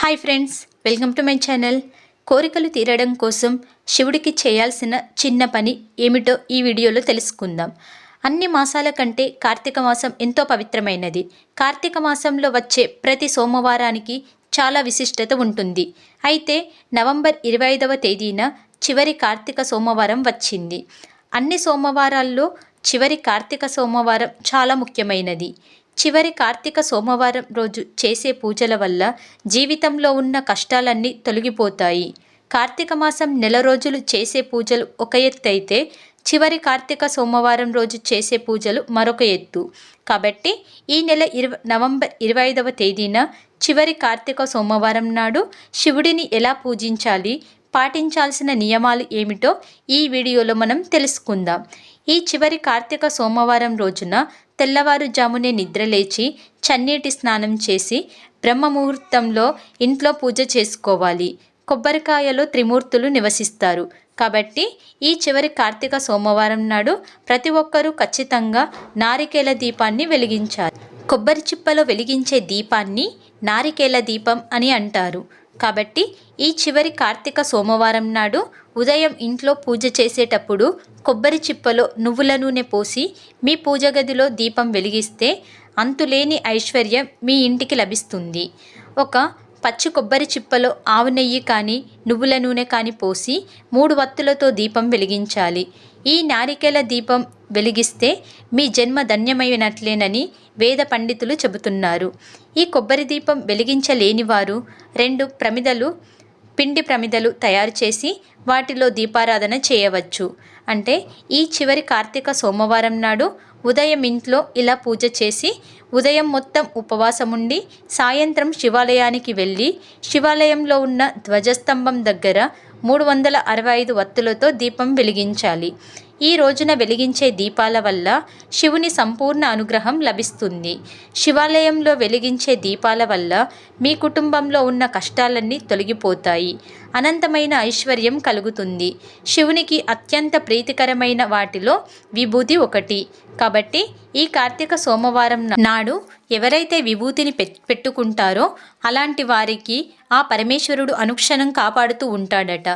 Hi friends welcome to my channel. కోరికలు తీరడం కోసం శివుడికి చేయాల్సిన చిన్న పని ఏమిటో ఈ వీడియోలో తెలుసుకుందాం. అన్ని మాసాల కంటే కార్తీక మాసం ఎంతో పవిత్రమైనది. కార్తీక మాసంలో వచ్చే ప్రతి సోమవారానికి చాలా విశిష్టత ఉంటుంది. అయితే నవంబర్ ఇరవై ఐదవ తేదీన చివరి కార్తీక సోమవారం వచ్చింది. అన్ని సోమవారాల్లో చివరి కార్తీక సోమవారం చాలా ముఖ్యమైనది. చివరి కార్తీక సోమవారం రోజు చేసే పూజల వల్ల జీవితంలో ఉన్న కష్టాలన్నీ తొలగిపోతాయి. కార్తీక మాసం నెల రోజులు చేసే పూజలు ఒక ఎత్తు అయితే చివరి కార్తీక సోమవారం రోజు చేసే పూజలు మరొక ఎత్తు. కాబట్టి ఈ నెల ఇరవై నవంబర్ ఇరవై ఐదవ తేదీన చివరి కార్తీక సోమవారం నాడు శివుడిని ఎలా పూజించాలి పాటించాల్సిన నియమాలు ఏమిటో ఈ వీడియోలో మనం తెలుసుకుందాం. ఈ చివరి కార్తీక సోమవారం రోజున తెల్లవారుజామునే నిద్రలేచి చన్నీటి స్నానం చేసి బ్రహ్మముహూర్తంలో ఇంట్లో పూజ చేసుకోవాలి. కొబ్బరికాయలో త్రిమూర్తులు నివసిస్తారు. కాబట్టి ఈ చివరి కార్తీక సోమవారం నాడు ప్రతి ఒక్కరూ ఖచ్చితంగా నారికేల దీపాన్ని వెలిగించాలి. కొబ్బరి చిప్పలో వెలిగించే దీపాన్ని నారికేల దీపం అని అంటారు. కాబట్టి ఈ చివరి కార్తీక సోమవారం నాడు ఉదయం ఇంట్లో పూజ చేసేటప్పుడు కొబ్బరి చిప్పలో నువ్వుల నూనె పోసి మీ పూజ గదిలో దీపం వెలిగిస్తే అంతులేని ఐశ్వర్యం మీ ఇంటికి లభిస్తుంది. ఒక పచ్చి కొబ్బరి చిప్పలో ఆవు నెయ్యి కానీ నువ్వుల నూనె కానీ పోసి మూడు వత్తులతో దీపం వెలిగించాలి. ఈ నారికేల దీపం వెలిగిస్తే మీ జన్మ ధన్యమైనట్లేనని వేద పండితులు చెబుతున్నారు. ఈ కొబ్బరి దీపం వెలిగించలేని వారు రెండు ప్రమిదలు పిండి ప్రమిదలు తయారు చేసి వాటిలో దీపారాధన చేయవచ్చు. అంటే ఈ చివరి కార్తీక సోమవారం నాడు ఉదయం ఇంట్లో ఇలా పూజ చేసి ఉదయం మొత్తం ఉపవాసం ఉండి సాయంత్రం శివాలయానికి వెళ్ళి శివాలయంలో ఉన్న ధ్వజస్తంభం దగ్గర మూడు వందల అరవై ఐదు వత్తులతో దీపం వెలిగించాలి. ఈ రోజున వెలిగించే దీపాల వల్ల శివుని సంపూర్ణ అనుగ్రహం లభిస్తుంది. శివాలయంలో వెలిగించే దీపాల వల్ల మీ కుటుంబంలో ఉన్న కష్టాలన్నీ తొలగిపోతాయి. అనంతమైన ఐశ్వర్యం కలుగుతుంది. శివునికి అత్యంత ప్రీతికరమైన వాటిలో విభూతి ఒకటి. కాబట్టి ఈ కార్తీక సోమవారం నాడు ఎవరైతే విభూతిని పెట్టుకుంటారో అలాంటి వారికి ఆ పరమేశ్వరుడు అనుక్షణం కాపాడుతూ ఉంటాడట.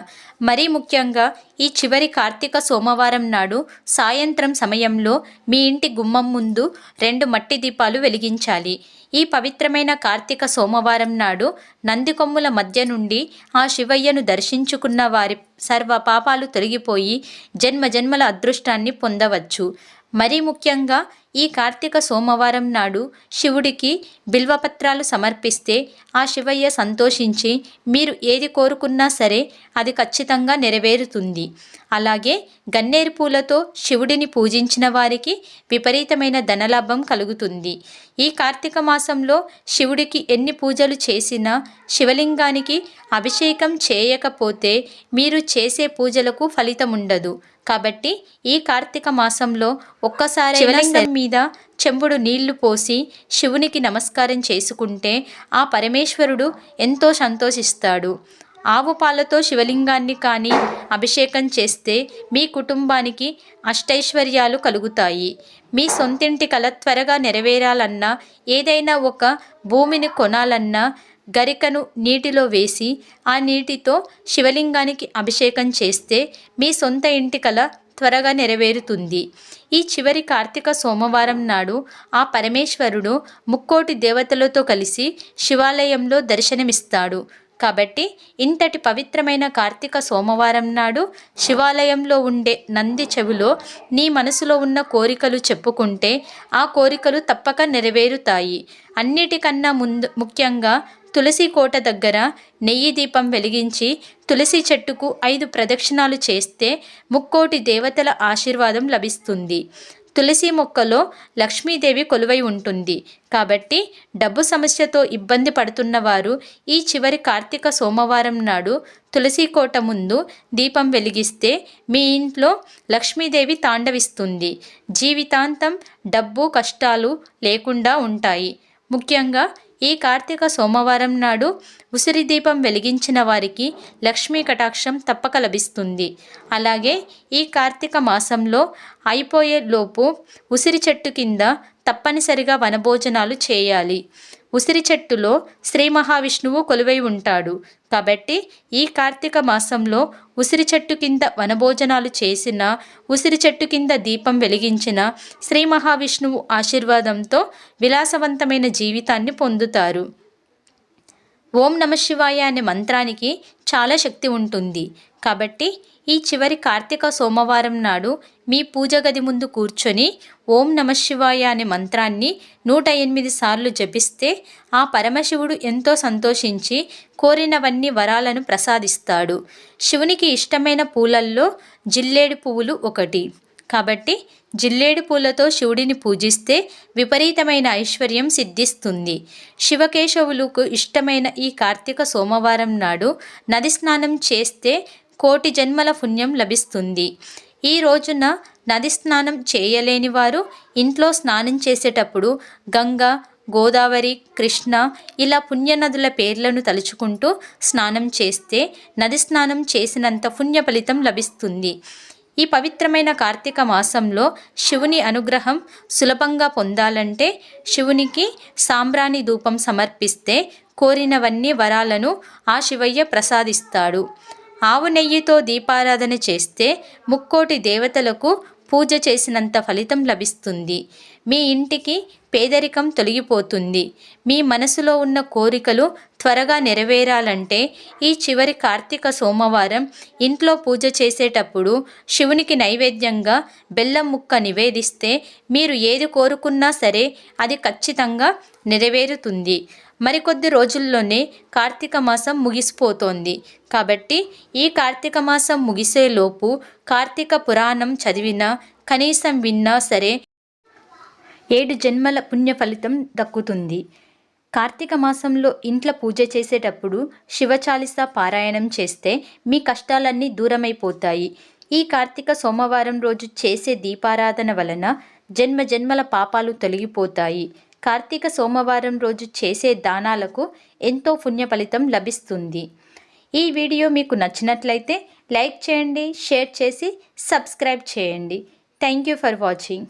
మరీ ముఖ్యంగా ఈ చివరి కార్తీక సోమవారం నాడు సాయంత్రం సమయంలో మీ ఇంటి గుమ్మం ముందు రెండు మట్టి దీపాలు వెలిగించాలి. ఈ పవిత్రమైన కార్తీక సోమవారం నాడు నందికొమ్ముల మధ్య నుండి ఆ శివయ్యను దర్శించుకున్న వారి సర్వ పాపాలు తొలగిపోయి జన్మ జన్మల అదృష్టాన్ని పొందవచ్చు. మరీ ముఖ్యంగా ఈ కార్తీక సోమవారం నాడు శివుడికి బిల్వపత్రాలు సమర్పిస్తే ఆ శివయ్య సంతోషించి మీరు ఏది కోరుకున్నా సరే అది ఖచ్చితంగా నెరవేరుతుంది. అలాగే గన్నేరు పూలతో శివుడిని పూజించిన వారికి విపరీతమైన ధనలాభం కలుగుతుంది. ఈ కార్తీక మాసంలో శివుడికి ఎన్ని పూజలు చేసినా శివలింగానికి అభిషేకం చేయకపోతే మీరు చేసే పూజలకు ఫలితం ఉండదు కాబట్టి ఈ కార్తీక మాసంలో ఒక్కసారి శివలింగం మీద చెంబుడు నీళ్ళు పోసి శివునికి నమస్కారం చేసుకుంటే ఆ పరమేశ్వరుడు ఎంతో సంతోషిస్తాడు. ఆవు పాలతో శివలింగాన్ని కానీ అభిషేకం చేస్తే మీ కుటుంబానికి అష్టైశ్వర్యాలు కలుగుతాయి. మీ సొంతింటి కల త్వరగా నెరవేరాలన్నా ఏదైనా ఒక భూమిని కొనాలన్నా గరికను నీటిలో వేసి ఆ నీటితో శివలింగానికి అభిషేకం చేస్తే మీ సొంత ఇంటి కల త్వరగా నెరవేరుతుంది. ఈ చివరి కార్తీక సోమవారం నాడు ఆ పరమేశ్వరుడు ముక్కోటి దేవతలతో కలిసి శివాలయంలో దర్శనమిస్తాడు. కాబట్టి ఇంతటి పవిత్రమైన కార్తీక సోమవారం నాడు శివాలయంలో ఉండే నంది చెవిలో నీ మనసులో ఉన్న కోరికలు చెప్పుకుంటే ఆ కోరికలు తప్పక నెరవేరుతాయి. అన్నిటికన్నా ముందు ముఖ్యంగా తులసి కోట దగ్గర నెయ్యి దీపం వెలిగించి తులసి చెట్టుకు ఐదు ప్రదక్షిణాలు చేస్తే ముక్కోటి దేవతల ఆశీర్వాదం లభిస్తుంది. తులసి మొక్కలో లక్ష్మీదేవి కొలువై ఉంటుంది. కాబట్టి డబ్బు సమస్యతో ఇబ్బంది పడుతున్న వారు ఈ చివరి కార్తీక సోమవారం నాడు తులసి కోట ముందు దీపం వెలిగిస్తే మీ ఇంట్లో లక్ష్మీదేవి తాండవిస్తుంది. జీవితాంతం డబ్బు కష్టాలు లేకుండా ఉంటాయి. ముఖ్యంగా ఈ కార్తీక సోమవారం నాడు ఉసిరి దీపం వెలిగించిన వారికి లక్ష్మీ కటాక్షం తప్పక లభిస్తుంది. అలాగే ఈ కార్తీక మాసంలో అయిపోయే లోపు ఉసిరి చెట్టు కింద తప్పనిసరిగా వనభోజనాలు చేయాలి. ఉసిరి చెట్టులో శ్రీ మహావిష్ణువు కొలువై ఉంటాడు. కాబట్టి ఈ కార్తీక మాసంలో ఉసిరి చెట్టు కింద వనభోజనాలు చేసిన ఉసిరి చెట్టు కింద దీపం వెలిగించిన శ్రీ మహావిష్ణువు ఆశీర్వాదంతో విలాసవంతమైన జీవితాన్ని పొందుతారు. ఓం నమ శివాయ అనే మంత్రానికి చాలా శక్తి ఉంటుంది. కాబట్టి ఈ చివరి కార్తీక సోమవారం నాడు మీ పూజ గది ముందు కూర్చొని ఓం నమశివాయ అనే మంత్రాన్ని నూట ఎనిమిది సార్లు జపిస్తే ఆ పరమశివుడు ఎంతో సంతోషించి కోరినవన్నీ వరాలను ప్రసాదిస్తాడు. శివునికి ఇష్టమైన పూలల్లో జిల్లేడు పువ్వులు ఒకటి. కాబట్టి జిల్లేడు పూలతో శివుడిని పూజిస్తే విపరీతమైన ఐశ్వర్యం సిద్ధిస్తుంది. శివకేశవులకు ఇష్టమైన ఈ కార్తీక సోమవారం నాడు నది స్నానం చేస్తే కోటి జన్మల పుణ్యం లభిస్తుంది. ఈ రోజున నది స్నానం చేయలేని వారు ఇంట్లో స్నానం చేసేటప్పుడు గంగా గోదావరి కృష్ణ ఇలా పుణ్యనదుల పేర్లను తలుచుకుంటూ స్నానం చేస్తే నది స్నానం చేసినంత పుణ్య ఫలితం లభిస్తుంది. ఈ పవిత్రమైన కార్తీక మాసంలో శివుని అనుగ్రహం సులభంగా పొందాలంటే శివునికి సాంబ్రాణి ధూపం సమర్పిస్తే కోరినవన్నీ వరాలను ఆ శివయ్య ప్రసాదిస్తాడు. ఆవు నెయ్యితో దీపారాధన చేస్తే ముక్కోటి దేవతలకు పూజ చేసినంత ఫలితం లభిస్తుంది. మీ ఇంటికి పేదరికం తొలగిపోతుంది. మీ మనసులో ఉన్న కోరికలు త్వరగా నెరవేరాలంటే ఈ చివరి కార్తీక సోమవారం ఇంట్లో పూజ చేసేటప్పుడు శివునికి నైవేద్యంగా బెల్లం ముక్క నివేదిస్తే మీరు ఏది కోరుకున్నా సరే అది ఖచ్చితంగా నెరవేరుతుంది. మరికొద్ది రోజుల్లోనే కార్తీక మాసం ముగిసిపోతోంది. కాబట్టి ఈ కార్తీక మాసం ముగిసేలోపు కార్తీక పురాణం చదివినా కనీసం విన్నా సరే ఏడు జన్మల పుణ్య ఫలితం దక్కుతుంది. కార్తీక మాసంలో ఇంట్లో పూజ చేసేటప్పుడు శివచాలిస పారాయణం చేస్తే మీ కష్టాలన్నీ దూరమైపోతాయి. ఈ కార్తీక సోమవారం రోజు చేసే దీపారాధన వలన జన్మ జన్మల పాపాలు తొలగిపోతాయి. కార్తీక సోమవారం రోజు చేసే దానాలకు ఎంతో పుణ్య ఫలితం లభిస్తుంది. ఈ వీడియో మీకు నచ్చినట్లయితే లైక్ చేయండి షేర్ చేసి సబ్స్క్రైబ్ చేయండి. Thank you for watching.